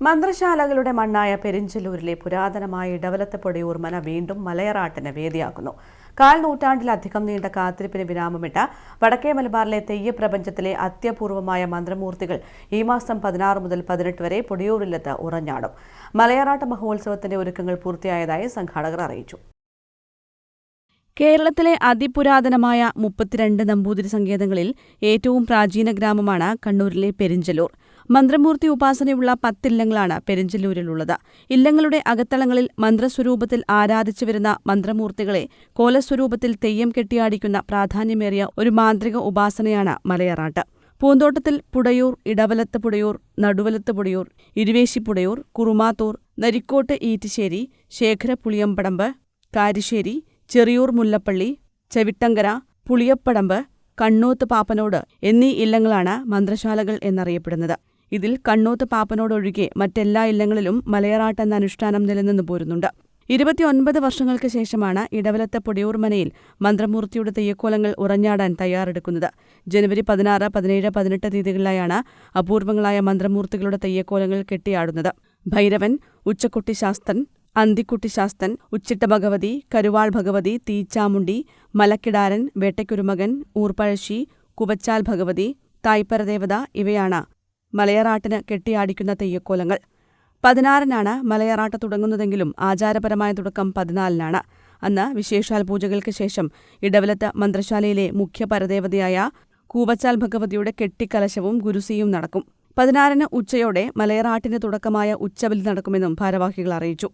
മന്ത്രശാലകളുടെ മണ്ണായ പെരിഞ്ചല്ലൂരിലെ പുരാതനമായ ഇടവലത്തപ്പൊടിയൂർ മന വീണ്ടും മലയറാട്ടിന് വേദിയാക്കുന്നു. കാൽ നൂറ്റാണ്ടിലധികം നീണ്ട കാത്തിരിപ്പിന് വിരാമമിട്ട വടക്കേ മലബാറിലെ തെയ്യപ്രപഞ്ചത്തിലെ അത്യപൂർവമായ മന്ത്രമൂർത്തികൾ ഈ മാസം പതിനാറ് മുതൽ പതിനെട്ട് വരെ പൊടിയൂരിലെത്ത് ഉറഞ്ഞാടും. മലയറാട്ട് മഹോത്സവത്തിന്റെ ഒരുക്കങ്ങൾ പൂർത്തിയായതായി സംഘാടകർ അറിയിച്ചു. കേരളത്തിലെ അതിപുരാതനമായ മുപ്പത്തിരണ്ട് നമ്പൂതിരി സങ്കേതങ്ങളിൽ ഏറ്റവും പ്രാചീന ഗ്രാമമാണ് കണ്ണൂരിലെ പെരിഞ്ചല്ലൂർ മന്ത്രമൂർത്തി ഉപാസനയുള്ള പത്തില്ലങ്ങളാണ് പെരിഞ്ചല്ലൂരിലുള്ളത്. ഇല്ലങ്ങളുടെ അകത്തളങ്ങളിൽ മന്ത്രസ്വരൂപത്തിൽ ആരാധിച്ചു വരുന്ന മന്ത്രമൂർത്തികളെ കോലസ്വരൂപത്തിൽ തെയ്യം കെട്ടിയാടിക്കുന്ന പ്രാധാന്യമേറിയ ഒരു മാന്ത്രിക ഉപാസനയാണ് മലയറാട്ട്. പൂന്തോട്ടത്തിൽ പുടയൂർ ഇടവലത്ത് പുടയൂർ നടുവലത്ത് പുടയൂർ ഇരുവേശിപ്പുടയൂർ കുറുമാത്തൂർ നരിക്കോട്ട് ഈറ്റിശ്ശേരി ശേഖര പുളിയമ്പടമ്പ് കാരിശ്ശേരി ചെറിയൂർ മുല്ലപ്പള്ളി ചെവിട്ടങ്കര പുളിയപ്പടമ്പ് കണ്ണൂത്ത് പാപ്പനോട് എന്നീ ഇല്ലങ്ങളാണ് മന്ത്രശാലകൾ എന്നറിയപ്പെടുന്നത്. ഇതിൽ കണ്ണൂത്ത് പാപ്പനോടൊഴികെ മറ്റെല്ലാ ഇല്ലങ്ങളിലും മലയറാട്ട് എന്ന അനുഷ്ഠാനം നിലനിന്നു പോരുന്നുണ്ട്. ഇരുപത്തിയൊൻപത് വർഷങ്ങൾക്ക് ശേഷമാണ് ഇടവലത്തെ പൊടിയൂർമനയിൽ മന്ത്രമൂർത്തിയുടെ തെയ്യക്കോലങ്ങൾ ഉറഞ്ഞാടാൻ തയ്യാറെടുക്കുന്നത്. ജനുവരി പതിനാറ് പതിനേഴ് പതിനെട്ട് തീയതികളിലായാണ് അപൂർവങ്ങളായ മന്ത്രമൂർത്തികളുടെ തെയ്യക്കോലങ്ങൾ കെട്ടിയാടുന്നത്. ഭൈരവൻ ഉച്ചക്കുട്ടി ശാസ്തൻ അന്തിക്കുട്ടി ശാസ്തൻ ഉച്ചിട്ട ഭഗവതി കരുവാൾ ഭഗവതി തീച്ചാമുണ്ടി മലക്കിടാരൻ വേട്ടയ്ക്കുരുമകൻ ഊർപ്പഴശ്ശി കുവച്ചാൽ ഭഗവതി തായ്പരദേവത ഇവയാണ് മലയറാട്ടിന് കെട്ടിയാടിക്കുന്ന തെയ്യക്കോലങ്ങൾ. പതിനാറിനാണ് മലയറാട്ട് തുടങ്ങുന്നതെങ്കിലും ആചാരപരമായ തുടക്കം പതിനാലിനാണ്. അന്ന് വിശേഷാൽ പൂജകൾക്ക് ശേഷം ഇടവലത്ത് മന്ത്രശാലയിലെ മുഖ്യ പരദേവതയായ കൂവച്ചാൽ ഭഗവതിയുടെ കെട്ടിക്കലശവും ഗുരുസിയും നടക്കും. പതിനാറിന് ഉച്ചയോടെ മലയറാട്ടിന് തുടക്കമായ ഉച്ചബലി നടക്കുമെന്നും ഭാരവാഹികൾ അറിയിച്ചു.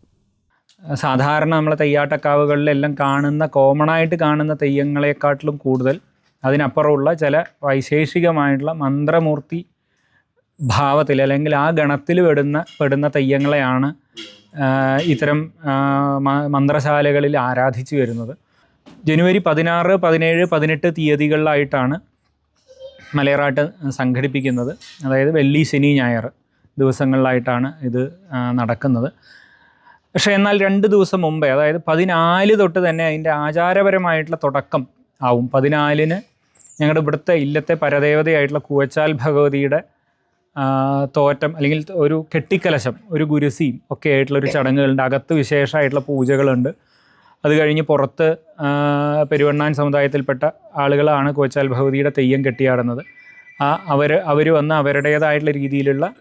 സാധാരണ നമ്മളെ തെയ്യാട്ടക്കാവുകളിലെല്ലാം കാണുന്ന കോമൺ ആയിട്ട് കാണുന്ന തെയ്യങ്ങളെക്കാട്ടിലും കൂടുതൽ അതിനപ്പുറമുള്ള ചില വൈശേഷികമായിട്ടുള്ള മന്ത്രമൂർത്തി ഭാവത്തിൽ അല്ലെങ്കിൽ ആ ഗണത്തിൽ പെടുന്ന പെടുന്ന തെയ്യങ്ങളെയാണ് ഇത്തരം മന്ത്രശാലകളിൽ ആരാധിച്ചു വരുന്നത്. ജനുവരി പതിനാറ് പതിനേഴ് പതിനെട്ട് തീയതികളിലായിട്ടാണ് മലയറാട്ട് സംഘടിപ്പിക്കുന്നത്. അതായത് വെള്ളി ശനി ഞായർ ദിവസങ്ങളിലായിട്ടാണ് ഇത് നടക്കുന്നത്. പക്ഷേ എന്നാൽ രണ്ട് ദിവസം മുമ്പേ അതായത് പതിനാല് തൊട്ട് തന്നെ അതിന്റെ ആചാരപരമായിട്ടുള്ള തുടക്കം ആവും. പതിനാലിന് ഞങ്ങളുടെ ഇവിടുത്തെ ഇല്ലത്തെ പരദേവതയായിട്ടുള്ള കൂവച്ചാൽ ഭഗവതിയുടെ തോറ്റം അല്ലെങ്കിൽ ഒരു കെട്ടിക്കലശം ഒരു ഗുരുസിയും ഒക്കെ ആയിട്ടുള്ള ഒരു ചടങ്ങുകളുണ്ട്. അകത്ത് വിശേഷമായിട്ടുള്ള പൂജകളുണ്ട്. അത് കഴിഞ്ഞ് പുറത്ത് പെരുവണ്ണാൻ സമുദായത്തിൽപ്പെട്ട ആളുകളാണ് കോച്ചാൽ ഭഗവതിയുടെ തെയ്യം കെട്ടിയാടുന്നത്. ആ അവർ അവർ വന്ന് അവരുടേതായിട്ടുള്ള രീതിയിലുള്ള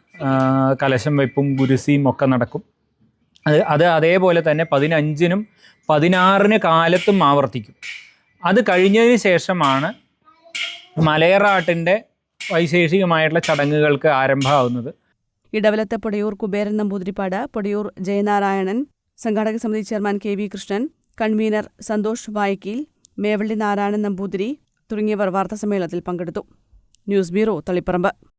കലശം വെപ്പും ഗുരുസിയും ഒക്കെ നടക്കും. അത് അത് അതേപോലെ തന്നെ പതിനഞ്ചിനും പതിനാറിന് കാലത്തും ആവർത്തിക്കും. അത് കഴിഞ്ഞതിന് ശേഷമാണ് മലയറാട്ടിന്റെ വൈശേഷികമായിട്ടുള്ള ചടങ്ങുകൾക്ക് ആരംഭമാവുന്നത്. ഇടവലത്തെ പൊടിയൂർ കുബേരൻ നമ്പൂതിരിപ്പാട് പൊടിയൂർ ജയനാരായണൻ സംഘാടക സമിതി chairman K V Krishnan convener Santhosh Vayakkil Mevalli Narayanan Namboothiri തുടങ്ങിയവർ വാർത്താസമ്മേളനത്തിൽ പങ്കെടുത്തു. News bureau Taliparamba.